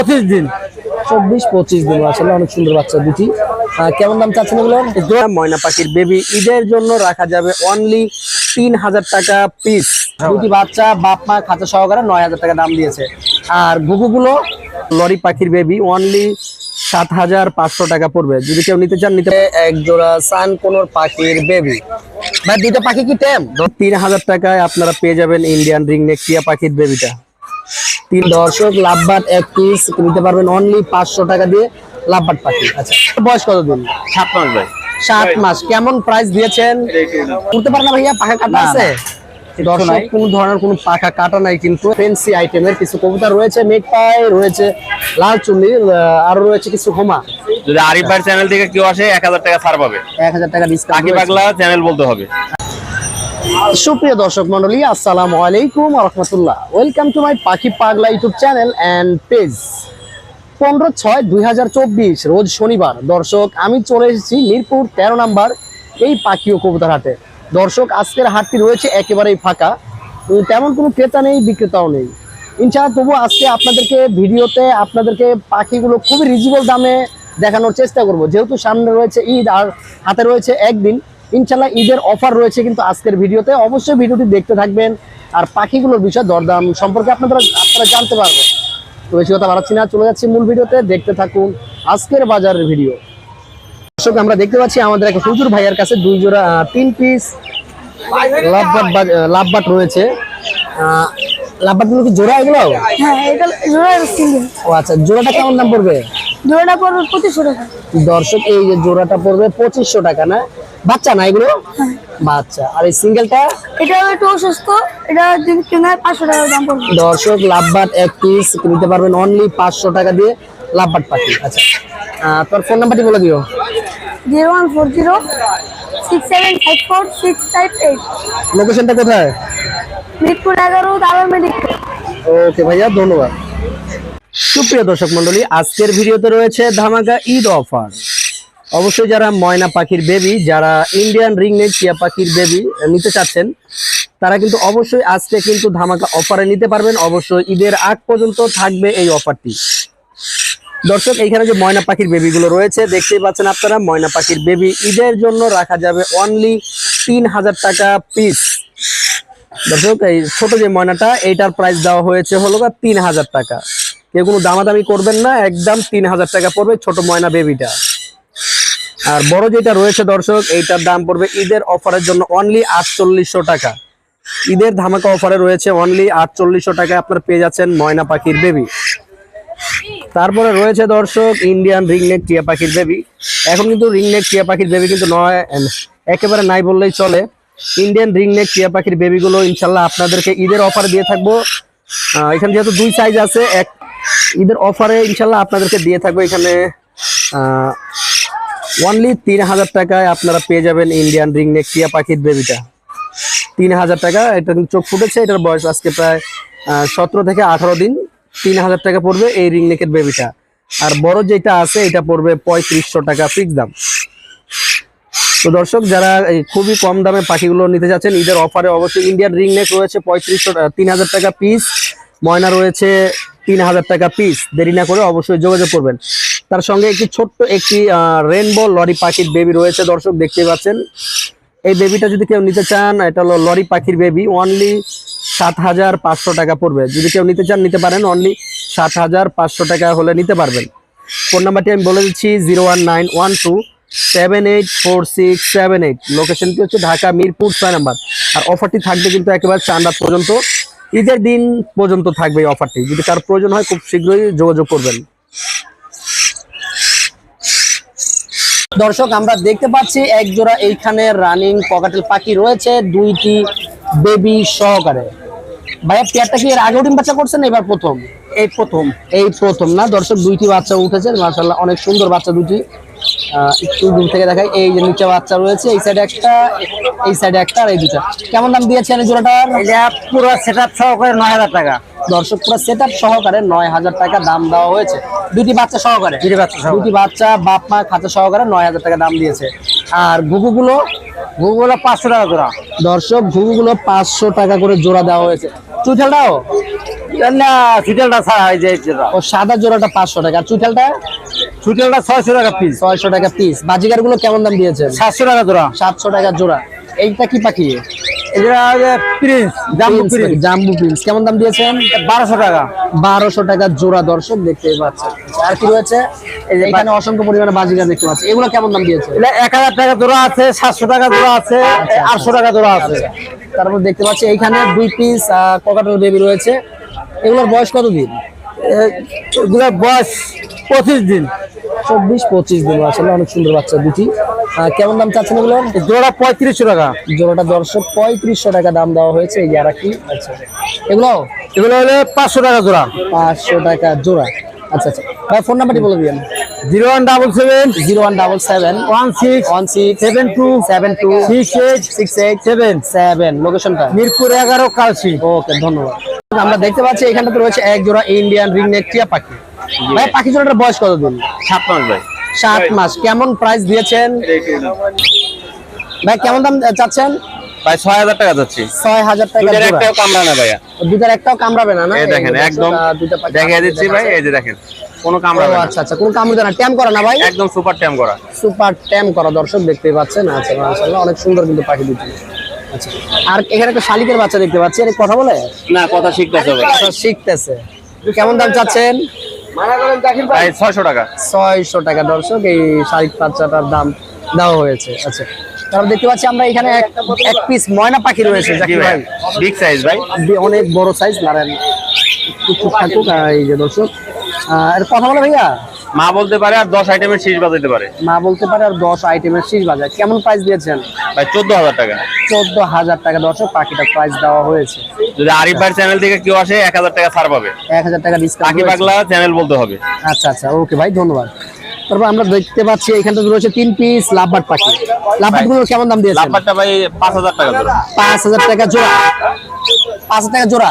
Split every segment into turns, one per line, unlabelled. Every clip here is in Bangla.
পঁচিশ দিন?
চব্বিশ পঁচিশ দিন আসলে অনেক সুন্দর বাচ্চা দুটি। কেমন দাম চাচ্ছেন এগুলো? ময়না পাখির বেবি ঈদের জন্য রাখা যাবে অনলি তিন হাজার টাকা পিস দুটি বাচ্চা বাপ মা খাঁচা সহকারে নয় হাজার টাকা দাম দিয়েছে। আর গুগুগুলো লরি পাখির বেবি অনলি সাত হাজার পাঁচশো টাকা পড়বে। যদি কেউ নিতে চান নিতে এক জোড়া সান কোনোর পাখির বেবি ভাই দুটো পাখি কি টেম তিন হাজার টাকায় আপনারা পেয়ে যাবেন ইন্ডিয়ান রিংনেক টিয়া পাখির বেবিটা তিন দর্শক লাভবাট এক পিস নিতে পারবেন অনলি পাঁচশো টাকা দিয়ে লাভবাট পাখি। আচ্ছা বয়স কতদিন?
সাত মাস ভাই।
সাত মাস। কেমন প্রাইস দিয়েছেন? করতে পারে না ভাইয়া? পাখা কাটা আছে? দর্শক কোন ধরনের কোনো পাখা কাটা নাই কিন্তু ফেন্সি আইটেমের কিছু কবুতর রয়েছে। মেঘপাই রয়েছে লাল চুল্লি আরও রয়েছে কিছু হোমা
যদি আরিফ ভাই চ্যানেল থেকে কেউ আসে এক হাজার টাকা ছাড় পাবে।
এক হাজার টাকা ডিসকাউন্ট
পাগলা চ্যানেল বলতে হবে।
সুপ্রিয় দর্শক মন্ডলী আসসালামু আলাইকুম রহমতুল্লাহ। ওয়েলকাম টু মাই পাখি পাগলা ইউটিউব চ্যানেল অ্যান্ড পেজ পনেরো ছয়, দুই রোজ শনিবার। দর্শক, আমি চলে এসেছি মিরপুর তেরো নাম্বার এই পাখি ও কবুতর হাটে। দর্শক, আজকের হাটটি রয়েছে একেবারেই ফাঁকা। তেমন কোনো ক্রেতা নেই, বিক্রেতাও নেই। ইনশাআল্লাহ তবু আজকে আপনাদেরকে ভিডিওতে আপনাদেরকে পাখিগুলো খুবই রিজনেবল দামে দেখানোর চেষ্টা করব। যেহেতু সামনে রয়েছে ঈদ আর হাতে রয়েছে একদিন। ইনশাল্লাহ ঈদের অফার রয়েছে কিন্তু আজকের ভিডিওতে। অবশ্যই ভিডিওটি দেখতে থাকবেন। আর পাখিগুলোর বিষয় দরদাম সম্পর্কে আপনারা আপনারা জানতে পারবেন। তো বেশি কথা বাড়াচ্ছি না চলে যাচ্ছি মূল ভিডিওতে। দেখতে থাকুন আজকের বাজারের ভিডিও। দর্শক আমরা দেখতে পাচ্ছি আমাদের একটা হুজুর ভাইয়ের কাছে দুই জোড়া তিন পিস লাভবাট লাভবাট রয়েছে। লাভবাটগুলো কি জোড়া এগুলো?
হ্যাঁ
ও আচ্ছা জোড়াটা কেমন দাম পড়বে?
জোড়াটা পড়বে পঁচিশশো টাকা।
দর্শক এই যে জোড়াটা পড়বে পঁচিশশো টাকা না? বাচ্চা না এগুলো? বাচ্চা। আর এই সিঙ্গেলটা?
এটা একটু অসুস্থ এটা যদি কেনা পাঁচশো টাকা দাম পড়বে।
দর্শক লাভবাট এক পিস নিতে পারবেন অনলি পাঁচশো টাকা দিয়ে লাভবাট পাখি আচ্ছা। তোর ফোন নাম্বারটি বলে দিও।
Zero one four zero six seven five four six five eight.
লোকেশনটা কোথায়?
মিরপুর এগারো দাবার মেডিকেল।
ওকে ভাইয়া ধন্যবাদ। সুপ্রিয় দর্শক মন্ডলী আজকের ভিডিওতে রয়েছে ধামাকা ঈদ অফার। অবশ্যই যারা ময়না পাখির বেবি যারা ইন্ডিয়ান রিংনেট টিয়া পাখির বেবি নিতে চাচ্ছেন, তারা কিন্তু অবশ্যই আজকে কিন্তু ধামাকা অফারে নিতে পারবেন। অবশ্যই ঈদের আগ পর্যন্ত থাকবে এই অফারটি। দর্শক, এইখানে যে ময়না পাখির বেবিগুলো রয়েছে, দেখতেই পাচ্ছেন আপনারা, ময়না পাখির বেবি ঈদের জন্য রাখা যাবে অনলি তিন হাজার টাকা পিস দর্শক, এই ছোট যে ময়নাটা, এইটার প্রাইস দেওয়া হয়েছে হলো তিন হাজার টাকা। কেউ কোনো দামাদামি করবেন না, একদম তিন হাজার টাকা পড়বে ছোট ময়না বেবিটা আর বড় যেটা রয়েছে দর্শক, এইটার দাম পড়বে ঈদের অফারের জন্য অনলি আটচল্লিশশো টাকা। ঈদের ধামাকা অফারে রয়েছে অনলি আটচল্লিশশো টাকায় আপনার পেয়ে যাচ্ছেন ময়না পাখির বেবি তারপরে রয়েছে দর্শক ইন্ডিয়ান রিংনেক টিয়া পাখির বেবি এখন কিন্তু রিংনেক টিয়া পাখির বেবি কিন্তু নয় একেবারে নাই বললেই চলে। ইন্ডিয়ান রিংনেক টিয়া পাখির বেবিগুলো ইনশাল্লাহ আপনাদেরকে ঈদের অফার দিয়ে থাকব। এখানে যেহেতু দুই সাইজ আছে, এক ঈদের অফারে ইনশাল্লাহ আপনাদেরকে দিয়ে থাকব এখানে অনলি তিন হাজার টাকায় আপনারা পেয়ে যাবেন ইন্ডিয়ান রিং নেক টিয়া পাখির বেবিটা তিন হাজার টাকা, এটা চোখ ফুটেছে, এটার বয়স আজকে প্রায় সতেরো থেকে আঠারো দিন। তিন হাজার টাকা পড়বে এই রিং নেকের বেবিটা আর বড় যেটা আছে, এটা পড়বে পঁয়ত্রিশশো টাকা ফিক্স দাম। তো দর্শক, যারা খুবই কম দামে পাখিগুলো নিতে যাচ্ছেন, ঈদের অফারে অবশ্যই ইন্ডিয়ান রিং নেক রয়েছে পঁয়ত্রিশশো তিন হাজার টাকা পিস ময়না রয়েছে তিন হাজার টাকা পিস দেরি না করে অবশ্যই যোগাযোগ করবেন। তার সঙ্গে একটি ছোট্ট একটি রেনবো লরি পাখির বেবি রয়েছে। দর্শক দেখতে পাচ্ছেন। এই বেবিটা যদি কেউ নিতে চান, এটা হলো লরি পাখির বেবি অনলি সাত হাজার পাঁচশো টাকা পড়বে। যদি কেউ নিতে চান, নিতে পারেন। অনলি সাত হাজার পাঁচশো টাকা হলে নিতে পারবেন। ফোন নাম্বারটি আমি বলে দিচ্ছি, zero one nine one two seven eight four six seven eight. লোকেশনটি হচ্ছে ঢাকা মিরপুর, ছয় নাম্বার। আর অফারটি থাকবে কিন্তু একেবারে চার রাত পর্যন্ত। ঈদের দিন পর্যন্ত থাকবে এই অফারটি যদি কার প্রয়োজন হয় খুব শীঘ্রই যোগাযোগ করবেন। দর্শক আমরা দেখতে পাচ্ছি এক জোড়া এইখানে রানিং পকাটেল পাখি রয়েছে দুইটি বেবি সহকারে। ভাইয়া পেয়ারটা কি এর আগেও ডিম বাচ্চা করছেন এবার প্রথম? এই প্রথম। এই প্রথম না? দর্শক দুইটি বাচ্চা উঠেছে মাশাআল্লাহ অনেক সুন্দর বাচ্চা দুটি। একটু দূর থেকে দেখাই। এই যে নিচে বাচ্চা রয়েছে এই সাইডে একটা এই সাইডে একটা আর এই দুটা। কেমন দাম দিয়েছেন এই জোড়াটার?
এটা পুরো সেট আপ সহকারে নয় হাজার টাকা।
দর্শক পুরো সেট আপ সহকারে নয় হাজার টাকা দাম দেওয়া হয়েছে। দুটি বাচ্চা সহকারে?
দুটি বাচ্চা।
দুটি বাচ্চা বাপ মা খাঁচা সহকারে নয় হাজার টাকা দাম দিয়েছে। আর ঘুঘুগুলো?
গুগলে পাঁচশো টাকা জোড়া।
দর্শক ঘুঘুগুলো পাঁচশো টাকা করে জোড়া দেওয়া হয়েছে। চুইঠালটাও
না চুটেলটা ছাড়া হয় যে
ও সাদা জোড়াটা পাঁচশো টাকা। আর
ছয়শো টাকা পিস
ছয়শো টাকা পিসগুলো কেমন দাম দিয়েছেন?
সাতশো টাকা জোড়া।
সাতশো টাকা জোড়া। এইটা কি পাখি?
জাম্বু প্রিন্স
কেমন দাম দিয়েছেন?
বারোশো টাকা।
বারোশো টাকা জোড়া দর্শক দেখতে পাচ্ছেন। আচ্ছা, আর কি রয়েছে? এই যে এখানে অসংখ্য পরিমাণে বাজিগার দেখতে পাচ্ছি। এগুলো কেমন দাম দিয়েছে
এটা এক হাজার টাকা জোড়া আছে সাতশো টাকা জোড়া আছে আটশো টাকা জোড়া আছে।
তারপর দেখতে পাচ্ছি এইখানে দুই পিস ককাটেল বেবি রয়েছে। এগুলোর বয়স কতদিন
এগুলোর বয়স পঁচিশ দিন।
চব্বিশ পঁচিশ দিন আসলে অনেক সুন্দর বাচ্চা দুটি। কেমন দাম চাচ্ছেন এগুলো?
জোড়া পঁয়ত্রিশশো টাকা।
জোড়াটা দর্শক পঁয়ত্রিশশো টাকা দাম দেওয়া হয়েছে এই আর কি আচ্ছা এগুলো?
এগুলো হলে পাঁচশো টাকা জোড়া।
পাঁচশো টাকা জোড়া। আচ্ছা আচ্ছা ভাই ফোন নাম্বারটি বলে দিবেন।
Zero one double seven.
Zero one double seven.
One six.
One six.
Seven two.
Seven two.
Six eight.
Six eight.
Seven.
Seven. লোকেশনটা?
মিরপুর এগারো কালসি
ওকে ধন্যবাদ। আমরা দেখতে পাচ্ছি এখানটাতে রয়েছে এক জোড়া ইন্ডিয়ান রিংনেক টিয়া পাখি। ভাই পাখি জোড়াটার বয়স কতদিন?
সাত মাস ভাই।
সাত মাস। কেমন প্রাইস দিয়েছেন? ভাই কেমন দাম চাচ্ছেন?
ভাই ছয় হাজার টাকা যাচ্ছি
ছয় হাজার টাকা
দুটার
জোড়া।
একটাও কামড়া না ভাইয়া।
দুটার একটাও কামড়াবে না না?
এই দেখেন একদম দেখিয়ে দিচ্ছি ভাই এই যে দেখেন কোনো
ও,
কামড়া
আচ্ছা আচ্ছা কোন কামড় না। ট্যাম করা না ভাই?
একদম সুপার ট্যাম করা।
সুপার ট্যাম করা দর্শক দেখতে পাচ্ছেন। আচ্ছা মাশাআল্লাহ অনেক সুন্দর কিন্তু পাখি দুটি আচ্ছা আর এখানে একটা শালিকের বাচ্চা দেখতে পাচ্ছি এটা কথা বলে?
না কথা শিখতেছে ভাই।
কথা শিখতেছে। কেমন দাম চাচ্ছেন?
ভাই। ছয়শো টাকা।
ছয়শো টাকা দর্শক এই শালিক বাচ্চাটার দাম দেওয়া হয়েছে। আচ্ছা তারপর দেখতে পাচ্ছি আমরা এখানে এক এক পিস ময়না পাখি রয়েছে জাকির
ভাই বিগ সাইজ ভাই।
বি- অনেক বড় সাইজ টুকটুক থাকুক আর এই যে দর্শক। আর কথা বলে ভাইয়া।
মা বলতে পারে আর দশ আইটেমের শীষ বাজাইতে পারে।
মা বলতে পারে আর দশ আইটেমের শীষ বাজায়। কেমন প্রাইস দিয়েছেন?
ভাই চোদ্দ হাজার টাকা।
চোদ্দ হাজার টাকা দর্শক পাখিটার প্রাইস দেওয়া হয়েছে।
যদি আরিফ ভাইয়ের চ্যানেল থেকে কেউ আসে এক হাজার টাকা ছাড় পাবে।
এক হাজার টাকা ডিসকাউন্ট
পাখি পাগলা চ্যানেল বলতে হবে।
আচ্ছা আচ্ছা ওকে ভাই ধন্যবাদ। তারপর আমরা দেখতে পাচ্ছি এখানটা রয়েছে তিন পিস লাভবাট পাখি। লাভবাটগুলো কেমন দাম দিয়েছেন?
লাভবারটা ভাই পাঁচ হাজার টাকা ধরো
পাঁচ হাজার টাকা জোড়া। পাঁচ হাজার টাকা জোড়া?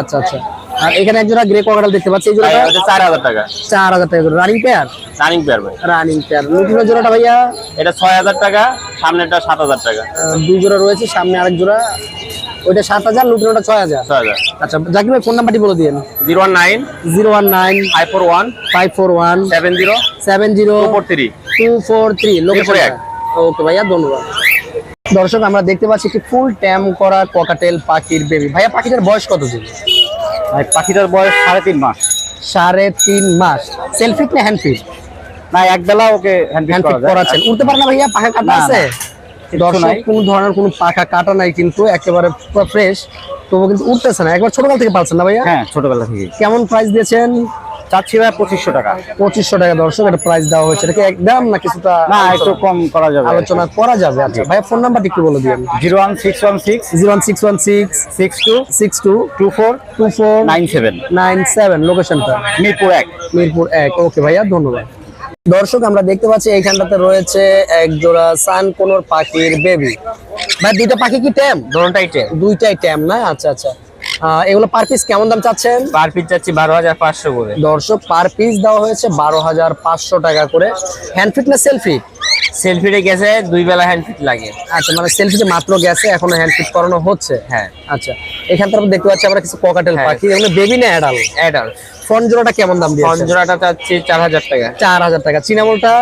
আচ্ছা আচ্ছা। আর এখানে এক জোড়া গ্রে ককাটাল দেখতে পাচ্ছি এই জোড়াটা
চার হাজার টাকা।
চার হাজার টাকা রানিং পেয়ার
রানিং পেয়ার ভাই।
রানিং পেয়ার লুটিনো জোড়াটা ভাইয়া?
এটা ছয় হাজার টাকা সামনেটা সাত হাজার টাকা।
দুই জোড়া রয়েছে সামনে আরেক জোড়া। ওইটা সাত হাজার লুটিনোটা ছয় হাজার। আচ্ছা জাকির ভাই ফোন নাম্বারটি বলে দিন
zero one nine
zero one nine
five four one
five four one
seven zero
seven zero
four three.
Two four three. Location. Okay ভাইয়া ধন্যবাদ। দর্শক আমরা দেখতে পাচ্ছি একটি ফুল ট্যাম করা ককাটেল পাখির বেবি ভাইয়া পাখিটার বয়স কত দিন
পাখিটার বয়স সাড়ে তিন মাস।
সাড়ে তিন মাস। সেলফি না হ্যান্ডফিট
না একবেলা ওকে
হ্যান্ডফিট করাচ্ছেন উঠতে পারে না ভাইয়া? পাখা কাটা আছে? দর্শক। কোন ধরনের কোনো পাখা কাটা নাই কিন্তু একেবারে ফ্রেশ তবু কিন্তু উঠতেছে না। একবার ছোটবেলা থেকে পালছেন না ভাইয়া?
হ্যাঁ ছোটবেলা থেকে
কেমন প্রাইস দিয়েছেন?
চাচ্ছি ভাই পঁচিশশো টাকা।
পঁচিশশো টাকা দর্শক এটা প্রাইস দেওয়া হয়েছে। এটাকে একদম না কিছুটা
না একটু কম করা যাবে।
আলোচনা করা যাবে? আচ্ছা ভাইয়া ফোন নাম্বারটি একটু বলে দিন
zero one six one six
zero one six one six
six two
six two
two four
two four
nine seven.
Nine seven লোকেশনটা
মিরপুর এক।
মিরপুর এক। ওকে ভাইয়া ধন্যবাদ। দর্শক আমরা দেখতে পাচ্ছি এইখানটাতে রয়েছে এক জোড়া সান কোনোর পাখির বেবি ভাই দুইটা পাখি কি ট্যাম
দোনোটাই টেন
দুইটাই ট্যাম না? আচ্ছা আচ্ছা। এগুলো পার পিস কেমন দাম চাচ্ছেন?
পার পিস চাচ্ছি বারো হাজার পাঁচশো করে।
দর্শক পার পিস দেওয়া হয়েছে বারো হাজার পাঁচশো টাকা করে। হ্যান্ড ফিট না সেলফি
সেলফিতে গেছে দুই বেলা হ্যান্ড ফিট লাগে।
আচ্ছা মানে সেলফিতে মাত্র গেছে এখনও হ্যান্ড ফিট করানো হচ্ছে?
হ্যাঁ।
আচ্ছা এখান থেকে দেখতে পাচ্ছি আমরা কিছু পকাটেল
হ্যাঁ।
পাখি এগুলো বেবি না অ্যাডাল
অ্যাডাল্ট
ফোন জোড়াটা কেমন দাম দিয়েছে
পঞ্জোড়াটা চাচ্ছি চার হাজার টাকা।
চার হাজার টাকা। চিনামলটা?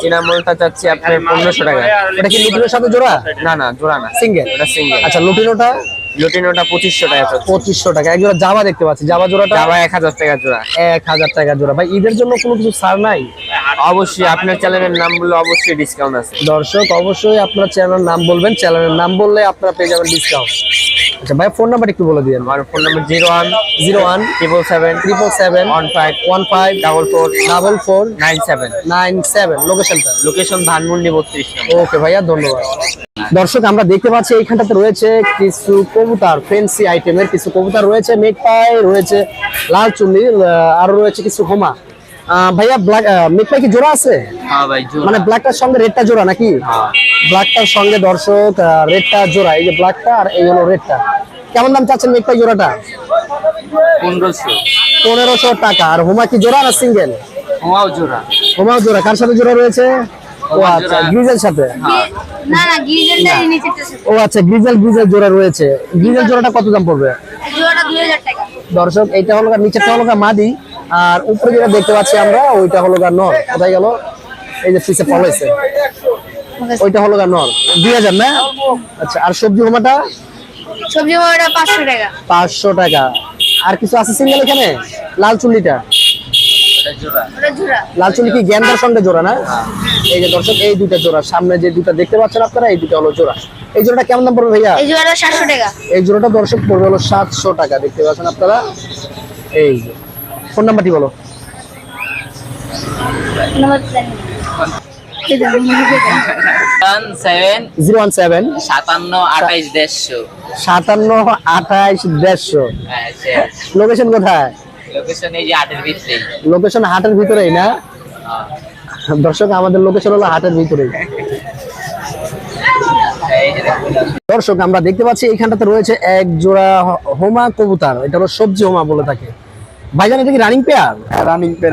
চিনামলটা চাচ্ছি আপনার পনেরোশো টাকা।
এটা কি লুটিনোর সাথে জোড়া?
না না জোড়া না।
সিঙ্গেল
এটা সিঙ্গেল
আচ্ছা লুটিনোটা?
লুটিনোটা পঁচিশশো টাকা চাচ্ছি
পঁচিশশো টাকা। এক জোড়া জামা দেখতে পাচ্ছি। জোড়াটা
হাজার টাকা জোড়া।
এক হাজার টাকা জোড়া। ভাই ঈদের জন্য কোনো কিছু ছাড় নাই?
অবশ্যই আপনার চ্যানেলের নাম বললে অবশ্যই ডিসকাউন্ট আছে।
দর্শক অবশ্যই আপনার চ্যানেলের নাম বলবেন। চ্যানেলের নাম বললে আপনারা পেয়ে যাবেন ডিসকাউন্ট আচ্ছা ভাই ফোন নাম্বার একটু বলে দিন
আমার phone number zero one
zero one
triple seven
triple seven
one five
one five
double four
double four
nine seven
nine seven লোকেশনটা
লোকেশন ধানমন্ডি বত্রিশ
ওকে ভাইয়া ধন্যবাদ। দর্শক আমরা দেখতে পাচ্ছি এইখানটাতে রয়েছে কিছু কবুতর ফেন্সি আইটেমের কিছু কবুতর রয়েছে মেঘপাই রয়েছে লাল চুন্নি আরও রয়েছে কিছু হোমা। ভাইয়া ব্ল্যাক মেঘপাই কি জোড়া আছে? মানে ব্ল্যাকটার সঙ্গে রেডটা জোড়া নাকি?
হ্যাঁ।
ব্ল্যাকটার সঙ্গে দর্শক রেডটা জোড়া এই যে ব্ল্যাকটা আর এই হলো রেডটা কেমন দাম চাচ্ছেন মেঘপাই জোড়াটা?
পনেরোশো।
পনেরোশো টাকা। আর হোমা কি জোড়া না সিঙ্গেল
হোমাও জোড়া।
হোমাও জোড়া। কার সাথে জোড়া রয়েছে? ও আচ্ছা গ্রিজের সাথে?
না না গিরিজেলটা নিচেরটা
ও আচ্ছা গ্রিজেল গ্রিজেল জোড়া রয়েছে। গ্রিজেল জোড়াটা কত দাম পড়বে?
জোড়াটা দুই হাজার টাকা।
দর্শক এইটা হলো নিচেরটা হলো মাদি আর উপরে যেটা দেখতে পাচ্ছি আমরা ওইটা হলো গা নর। কোথায় গেল? এই যে পিছে ফলাইছে ওইটা হলো গা নর। দুই হাজার না? আচ্ছা আর সবজি হোমাটা?
সবজি ওটা পাঁচশো টাকা।
পাঁচশো টাকা। আর কিছু আছে সিঙ্গেল এখানে? লাল চুল্লিটা। লাল কি গেন্দার সঙ্গে জোড়া না? এই যে দর্শক এই দুইটা জোড়া। সামনে যে দুইটা দেখতে পাচ্ছেন আপনারা এই দুইটা হলো জোড়া। এই জোড়াটা কেমন দাম পড়বে ভাইয়া?
এই জোড়াটা সাতশো টাকা।
এই জোড়াটা দর্শক পড়বে হলো সাতশো টাকা দেখতে পাচ্ছেন আপনারা? এই যে। ফোন নাম্বারটি বলো। জিরো ওয়ান সেভেন
সাতান্ন আঠাইশ দেড়শো।
সাতান্ন আঠাইশ দেড়শো।
হ্যাঁ
লোকেশন কোথায়?
লোকেশন এই যে আটের ভিতরেই?
লোকেশন হাটের ভিতরেই না? দর্শক আমাদের লোকেশন হলো হাটের ভিতরেই। দর্শক আমরা দেখতে পাচ্ছি এইখানটাতে রয়েছে এক জোড়া হোমা কবুতর। এটা হলো সবজি হোমা বলে থাকে। ভাইজান এটা কি রানিং পেয়ার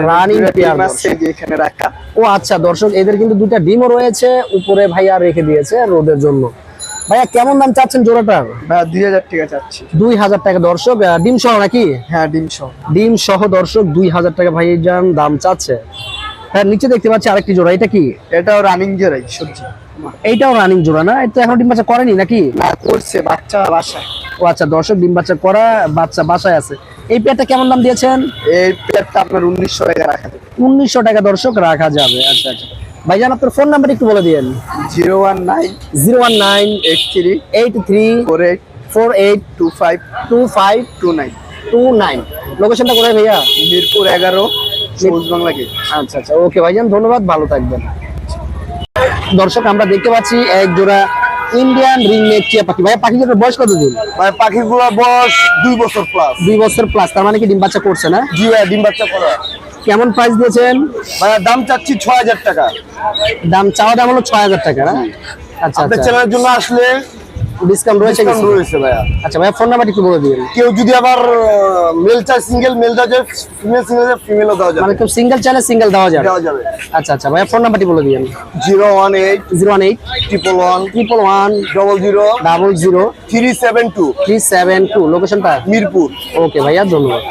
রানিং পেয়ার আছে এখানে রাখা।
ও আচ্ছা দর্শক এদের কিন্তু দুইটা ডিমও রয়েছে উপরে ভাইয়া রেখে দিয়েছে রোদের জন্য। ভাইয়া কেমন দাম চাচ্ছেন জোড়াটার?
ভাই দুই হাজার টাকা চাচ্ছি।
দুই হাজার টাকা দর্শক ডিম সহ নাকি?
হ্যাঁ ডিম সহ।
ডিম সহ দর্শক দুই হাজার টাকা ভাইজান দাম চাচ্ছে। হ্যাঁ নিচে দেখতে পাচ্ছি আরেকটি জোড়া এটা কি?
এটাও রানিং জোড়াই সবজি।
এইটাও রানিং জোড়া না? এটা এখন ডিম বাচ্চা করেনি নাকি?
করছে বাচ্চা বাসায়।
ও আচ্ছা দর্শক ডিম বাচ্চা করা বাচ্চা বাসায় আছে। এই পেয়ারটা কেমন দাম দিয়েছেন?
এই পেয়ারটা আপনার উনিশশো টাকা রাখা যাবে।
উনিশশো টাকা দর্শক রাখা যাবে। আচ্ছা আচ্ছা। ভাইজান আপনার ফোন নাম্বার একটু বলে দিন
zero one nine
zero one nine
eight three
eight three
four eight
four eight
two five
two five
two nine.
Two nine লোকেশনটা কোথায় ভাইয়া?
মিরপুর এগারো সবুজ বাংলা গেট
আচ্ছা আচ্ছা ওকে ভাইজান ধন্যবাদ ভালো থাকবেন। দর্শক আমরা দেখতে পাচ্ছি এক জোড়া ইন্ডিয়ান রিং নেক টিয়া পাখি। ভাইয়া পাখি জোড়ার বয়স কতদিন?
ভাই পাখিগুলো বয়স দুই বছর প্লাস
দুই বছর প্লাস তার মানে কি ডিম বাচ্চা করছে না?
জি ভাই ডিম বাচ্চা করা।
কেমন প্রাইস দিয়েছেন?
ভাই দাম চাচ্ছি ছয় হাজার টাকা।
দাম চাওয়া দাম হলো ছয় হাজার টাকা না? আচ্ছা
আপনার চ্যানেলের জন্য আসলে
ডিসকাউন্ট রয়েছে
ভাইয়া।
আচ্ছা ভাইয়া ফোন নাম্বার একটু বলে
কেউ যদি আবার মেল চায় সিঙ্গেল মেল দেওয়া যায় ফিমেল সিঙ্গেল ফিমেলও দেওয়া যাবে।
মানে কেউ সিঙ্গেল চাইলে সিঙ্গেল দেওয়া যাবে?
দেওয়া যাবে।
আচ্ছা আচ্ছা ভাইয়া ফোন নাম্বারটি বলে
zero one eight
zero one eight
triple one
triple one
double zero
double zero
three seven two
three seven two. লোকেশনটা?
মিরপুর।
ওকে ভাইয়া ধন্যবাদ।